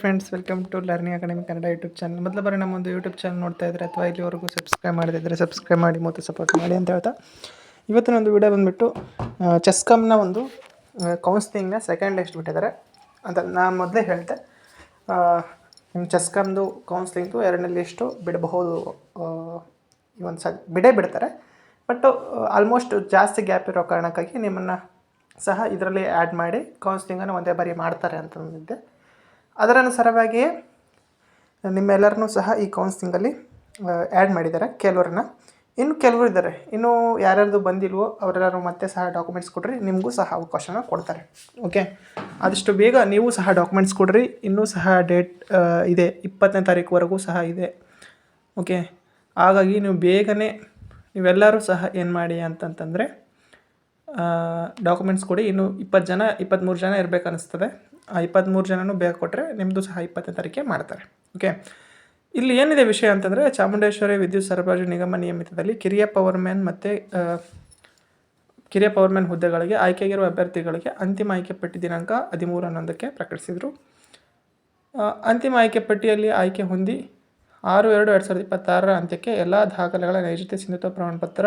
Friends welcome to learning academy Kannada YouTube channel ಮೊದಲ ಬಾರಿ ನಮ್ಮ ಒಂದು ಯೂಟ್ಯೂಬ್ ಚಾನಲ್ ನೋಡ್ತಾ ಇದ್ದರೆ ಅಥವಾ ಇಲ್ಲಿವರೆಗೂ ಸಬ್ಸ್ಕ್ರೈಬ್ ಮಾಡಿದ್ರೆ ಸಬ್ಸ್ಕ್ರೈಬ್ ಮಾಡಿ, ಮತ್ತು ಸಪೋರ್ಟ್ ಮಾಡಿ ಅಂತ ಹೇಳ್ತಾ. ಇವತ್ತಿನ ಒಂದು ವಿಡಿಯೋ ಬಂದುಬಿಟ್ಟು ಚೆಸ್ಕಮ್ನ ಒಂದು ಕೌನ್ಸ್ಲಿಂಗ್ನ ಸೆಕೆಂಡ್ ಲಿಸ್ಟ್ ಬಿಟ್ಟಿದ್ದಾರೆ. ಅಂತ ನಾನು ಮೊದಲೇ ನಿಮ್ಮ ಚೆಸ್ಕಮ್ದು ಕೌನ್ಸ್ಲಿಂಗ್ದು ಎರಡನೇ ಲಿಸ್ಟು ಬಿಡಬಹುದು ಈ ಒಂದು ಸ ಬಿಡೇ ಬಿಡ್ತಾರೆ. ಬಟ್ ಆಲ್ಮೋಸ್ಟ್ ಜಾಸ್ತಿ ಗ್ಯಾಪ್ ಇರೋ ಕಾರಣಕ್ಕಾಗಿ ನಿಮ್ಮನ್ನು ಸಹ ಇದರಲ್ಲಿ ಆ್ಯಡ್ ಮಾಡಿ ಕೌನ್ಸ್ಲಿಂಗನ್ನು ಒಂದೇ ಬಾರಿ ಮಾಡ್ತಾರೆ ಅಂತಂದಿದ್ದೆ ಅದರ ಅನುಸಾರವಾಗಿಯೇ ನಿಮ್ಮೆಲ್ಲರನ್ನೂ ಸಹ ಈ ಕೌನ್ಸಿಲಿಂಗಲ್ಲಿ ಆ್ಯಡ್ ಮಾಡಿದ್ದಾರೆ ಕೆಲವ್ರನ್ನ. ಇನ್ನು ಕೆಲವರು ಇದ್ದಾರೆ. ಇನ್ನೂ ಯಾರ್ಯಾರ್ದು ಬಂದಿಲ್ವೋ ಅವರೆಲ್ಲರೂ ಮತ್ತೆ ಸಹ ಡಾಕ್ಯುಮೆಂಟ್ಸ್ ಕೊಡ್ರಿ, ನಿಮಗೂ ಸಹ ಅವಕಾಶನ ಕೊಡ್ತಾರೆ. ಓಕೆ ಆದಷ್ಟು ಬೇಗ ನೀವು ಸಹ ಡಾಕ್ಯುಮೆಂಟ್ಸ್ ಕೊಡ್ರಿ. ಇನ್ನೂ ಸಹ ಡೇಟ್ ಇದೆ. ಇಪ್ಪತ್ತನೇ ತಾರೀಕುವರೆಗೂ ಸಹ ಇದೆ. ಓಕೆ ಹಾಗಾಗಿ ನೀವು ಬೇಗನೆ ನೀವೆಲ್ಲರೂ ಸಹ ಏನು ಮಾಡಿ ಅಂತಂತಂದರೆ ಡಾಕ್ಯುಮೆಂಟ್ಸ್ ಕೊಡಿ. ಇನ್ನು ಇಪ್ಪತ್ತು ಜನ ಇಪ್ಪತ್ತ್ಮೂರು ಜನ ಇರಬೇಕು ಅನಿಸ್ತದೆ ಆ ಇಪ್ಪತ್ತ್ಮೂರು ಜನನೂ ಬೇಗ ಕೊಟ್ಟರೆ ನಿಮ್ಮದು ಸಹ ಇಪ್ಪತ್ತನೇ ತಾರೀಕೆ ಮಾಡ್ತಾರೆ ಓಕೆ ಇಲ್ಲಿ ಏನಿದೆ ವಿಷಯ ಅಂತಂದರೆ ಚಾಮುಂಡೇಶ್ವರಿ ವಿದ್ಯುತ್ ಸರಬರಾಜು ನಿಗಮ ನಿಯಮಿತದಲ್ಲಿ ಕಿರಿಯ ಪವರ್ಮ್ಯಾನ್ ಮತ್ತು ಕಿರಿಯ ಪವರ್ಮ್ಯಾನ್ ಹುದ್ದೆಗಳಿಗೆ ಆಯ್ಕೆಗಿರುವ ಅಭ್ಯರ್ಥಿಗಳಿಗೆ ಅಂತಿಮ ಆಯ್ಕೆ ಪಟ್ಟಿ ದಿನಾಂಕ ಹದಿಮೂರು ಹನ್ನೊಂದಕ್ಕೆ ಪ್ರಕಟಿಸಿದರು ಅಂತಿಮ ಆಯ್ಕೆ ಪಟ್ಟಿಯಲ್ಲಿ ಆಯ್ಕೆ ಹೊಂದಿ ಆರು ಎರಡು ಎರಡು ಸಾವಿರದ ಇಪ್ಪತ್ತಾರರ ಅಂತ್ಯಕ್ಕೆ ಎಲ್ಲ ದಾಖಲೆಗಳ ನೈಜತೆ ಸಿಂಧುತ್ವ ಪ್ರಮಾಣಪತ್ರ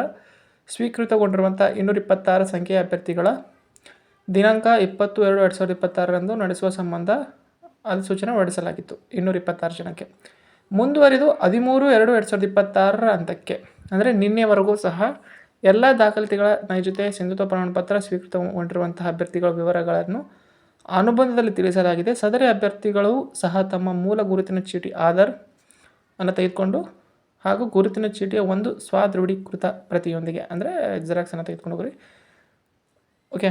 ಸ್ವೀಕೃತಗೊಂಡಿರುವಂಥ ಇನ್ನೂರ ಇಪ್ಪತ್ತಾರು ಸಂಖ್ಯೆಯ ಅಭ್ಯರ್ಥಿಗಳ ದಿನಾಂಕ ಇಪ್ಪತ್ತು ಎರಡು ಎರಡು ಸಾವಿರದ ಇಪ್ಪತ್ತಾರರಂದು ನಡೆಸುವ ಸಂಬಂಧ ಅಧಿಸೂಚನೆ ಹೊರಡಿಸಲಾಗಿತ್ತು, ಇನ್ನೂರ ಇಪ್ಪತ್ತಾರು ಜನಕ್ಕೆ. ಮುಂದುವರಿದು ಹದಿಮೂರು ಎರಡು ಎರಡು ಸಾವಿರದ ಇಪ್ಪತ್ತಾರರ ಹಂತಕ್ಕೆ, ಅಂದರೆ ನಿನ್ನೆವರೆಗೂ ಸಹ ಎಲ್ಲ ದಾಖಲಾತಿಗಳ ನೈಜತೆ, ಸಿಂಧುತ್ವ ಪ್ರಮಾಣಪತ್ರ ಸ್ವೀಕೃತಗೊಂಡಿರುವಂತಹ ಅಭ್ಯರ್ಥಿಗಳ ವಿವರಗಳನ್ನು ಅನುಬಂಧದಲ್ಲಿ ತಿಳಿಸಲಾಗಿದೆ. ಸದರಿ ಅಭ್ಯರ್ಥಿಗಳು ಸಹ ತಮ್ಮ ಮೂಲ ಗುರುತಿನ ಚೀಟಿ, ಆಧಾರ್ ಅನ್ನು ತೆಗೆದುಕೊಂಡು ಹಾಗೂ ಗುರುತಿನ ಚೀಟಿಯ ಒಂದು ಸ್ವಾದೃಢೀಕೃತ ಪ್ರತಿಯೊಂದಿಗೆ, ಅಂದರೆ ಜೆರಾಕ್ಸನ್ನು ತೆಗೆದುಕೊಂಡು ಹೋಗ್ರಿ. ಓಕೆ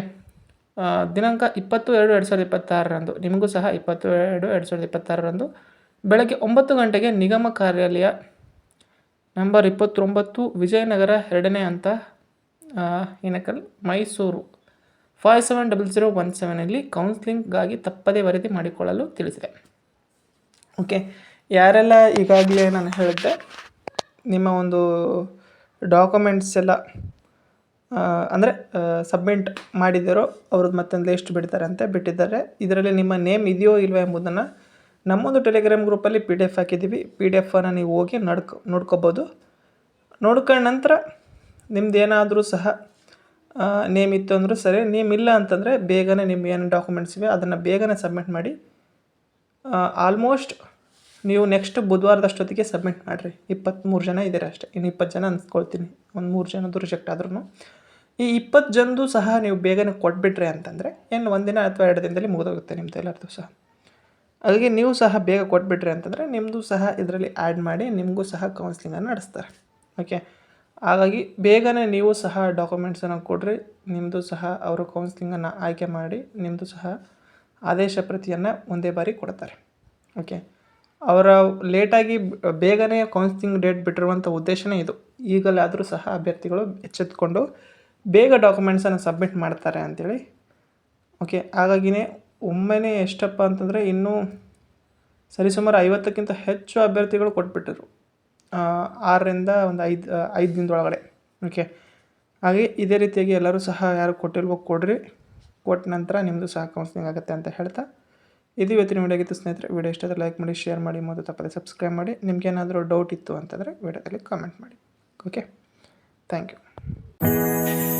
ದಿನಾಂಕ ಇಪ್ಪತ್ತು ಎರಡು ಎರಡು ಸಾವಿರದ ಇಪ್ಪತ್ತಾರರಂದು, ನಿಮಗೂ ಸಹ ಇಪ್ಪತ್ತು ಎರಡು ಎರಡು ಸಾವಿರದ ಇಪ್ಪತ್ತಾರರಂದು ಬೆಳಗ್ಗೆ ಒಂಬತ್ತು ಗಂಟೆಗೆ ನಿಗಮ ಕಾರ್ಯಾಲಯ ನಂಬರ್ ಇಪ್ಪತ್ತೊಂಬತ್ತು ವಿಜಯನಗರ ಎರಡನೇ ಹಂತ Enakal Hinakal Mysuru. Five seven double zero one ಸೆವೆನಲ್ಲಿ ಕೌನ್ಸ್ಲಿಂಗ್ಗಾಗಿ ತಪ್ಪದೇ ವರದಿ ಮಾಡಿಕೊಳ್ಳಲು ತಿಳಿಸಿದೆ. ಓಕೆ, ಯಾರೆಲ್ಲ ಈಗಾಗಲೇ ನಾನು ಹೇಳಿದ್ದೆ, ನಿಮ್ಮ ಒಂದು ಡಾಕ್ಯುಮೆಂಟ್ಸ್ ಎಲ್ಲ ಅಂದರೆ ಸಬ್ಮಿಟ್ ಮಾಡಿದಿರೋ ಅವ್ರದ್ದು ಮತ್ತೊಂದು ಲಿಸ್ಟ್ ಅಂತ ಬಿಟ್ಟಿದ್ದಾರೆ. ಇದರಲ್ಲಿ ನಿಮ್ಮ ನೇಮ್ ಇದೆಯೋ ಇಲ್ವೋ ಎಂಬುದನ್ನು ನಮ್ಮೊಂದು ಟೆಲಿಗ್ರಾಮ್ ಗ್ರೂಪಲ್ಲಿ ಪಿ ಡಿ ಎಫ್ ಹಾಕಿದ್ದೀವಿ ಪಿ ಡಿ ಎಫನ್ನು ನೀವು ಹೋಗಿ ನಡ್ಕೊ, ನೋಡ್ಕೋಬೋದು. ನೋಡ್ಕೊಂಡ ನಂತರ ನಿಮ್ದು ಏನಾದರೂ ಸಹ ನೇಮ್ ಇತ್ತು ಅಂದರೂ ಸರಿ ನೇಮ್ ಇಲ್ಲ ಅಂತಂದರೆ ಬೇಗನೆ ನಿಮ್ಮ ಏನು ಡಾಕ್ಯುಮೆಂಟ್ಸ್ ಇವೆ ಅದನ್ನು ಬೇಗನೆ ಸಬ್ಮಿಟ್ ಮಾಡಿ ಆಲ್ಮೋಸ್ಟ್ ನೀವು ನೆಕ್ಸ್ಟ್ ಬುಧವಾರದಷ್ಟೊತ್ತಿಗೆ ಸಬ್ಮಿಟ್ ಮಾಡಿರಿ. ಇಪ್ಪತ್ತ್ಮೂರು ಜನ ಇದ್ದಾರೆ ಅಷ್ಟೇ. ಇನ್ನು ಇಪ್ಪತ್ತು ಜನ ಅನ್ಸ್ಕೊಳ್ತೀನಿ ಒಂದು ಮೂರು ಜನದ್ದು ರಿಜೆಕ್ಟ್ ಆದ್ರೂ ಈ ಇಪ್ಪತ್ತು ಜನದ್ದು ಸಹ ನೀವು ಬೇಗನೆ ಕೊಟ್ಬಿಟ್ರಿ ಅಂತಂದರೆ ಏನು ಒಂದಿನ ಅಥವಾ ಎರಡು ದಿನದಲ್ಲಿ ಮುಗಿದೋಗುತ್ತೆ ನಿಮ್ಮದು ಎಲ್ಲರದ್ದು ಸಹ. ಹಾಗಾಗಿ ನೀವು ಸಹ ಬೇಗ ಕೊಟ್ಬಿಟ್ರಿ ಅಂತಂದರೆ ನಿಮ್ಮದು ಸಹ ಇದರಲ್ಲಿ ಆ್ಯಡ್ ಮಾಡಿ ನಿಮಗೂ ಸಹ ಕೌನ್ಸಿಲಿಂಗನ್ನು ನಡೆಸ್ತಾರೆ. ಓಕೆ ಹಾಗಾಗಿ ಬೇಗನೆ ನೀವು ಸಹ ಡಾಕ್ಯುಮೆಂಟ್ಸನ್ನು ಕೊಡ್ರಿ ನಿಮ್ಮದು ಸಹ ಅವರು ಕೌನ್ಸಿಲಿಂಗನ್ನು ಆಯ್ಕೆ ಮಾಡಿ ನಿಮ್ಮದು ಸಹ ಆದೇಶ ಪ್ರತಿಯನ್ನು ಒಂದೇ ಬಾರಿ ಕೊಡ್ತಾರೆ. ಓಕೆ ಅವರ ಲೇಟಾಗಿ ಬೇಗನೆ ಕೌನ್ಸಿಲಿಂಗ್ ಡೇಟ್ ಬಿಟ್ಟಿರುವಂಥ ಉದ್ದೇಶನೇ ಇದು. ಈಗಲಾದರೂ ಸಹ ಅಭ್ಯರ್ಥಿಗಳು ಎಚ್ಚೆತ್ತುಕೊಂಡು ಬೇಗ ಡಾಕ್ಯುಮೆಂಟ್ಸನ್ನು ಸಬ್ಮಿಟ್ ಮಾಡ್ತಾರೆ ಅಂಥೇಳಿ ಓಕೆ ಹಾಗಾಗಿನೇ ಒಮ್ಮೆನೇ ಎಷ್ಟಪ್ಪ ಅಂತಂದರೆ ಇನ್ನೂ ಸರಿಸುಮಾರು ಐವತ್ತಕ್ಕಿಂತ ಹೆಚ್ಚು ಅಭ್ಯರ್ಥಿಗಳು ಕೊಟ್ಬಿಟ್ಟರು ಆರರಿಂದ ಒಂದು ಐದು ಐದು ದಿನದೊಳಗಡೆ. ಓಕೆ ಹಾಗೆ ಇದೇ ರೀತಿಯಾಗಿ ಎಲ್ಲರೂ ಸಹ ಯಾರು ಕೊಟ್ಟಿಲ್ವೋ ಕೊಡ್ರಿ. ಕೊಟ್ಟ ನಂತರ ನಿಮ್ಮದು ಸಹ ಕೌನ್ಸಿಲಿಂಗ್ ಆಗುತ್ತೆ ಅಂತ ಹೇಳ್ತಾ. ಇದು ಇವತ್ತಿನ ವಿಡಿಯೋ ಆಗಿತ್ತು ಸ್ನೇಹಿತರೆ. ವಿಡಿಯೋ ಇಷ್ಟ ಲೈಕ್ ಮಾಡಿ ಶೇರ್ ಮಾಡಿ ಮತ್ತು ತಪ್ಪದೆ ಸಬ್ಸ್ಕ್ರೈಬ್ ಮಾಡಿ. ನಿಮ್ಗೇನಾದರೂ ಡೌಟ್ ಇತ್ತು ಅಂತಂದರೆ ವಿಡಿಯೋದಲ್ಲಿ ಕಾಮೆಂಟ್ ಮಾಡಿ. Okay thank you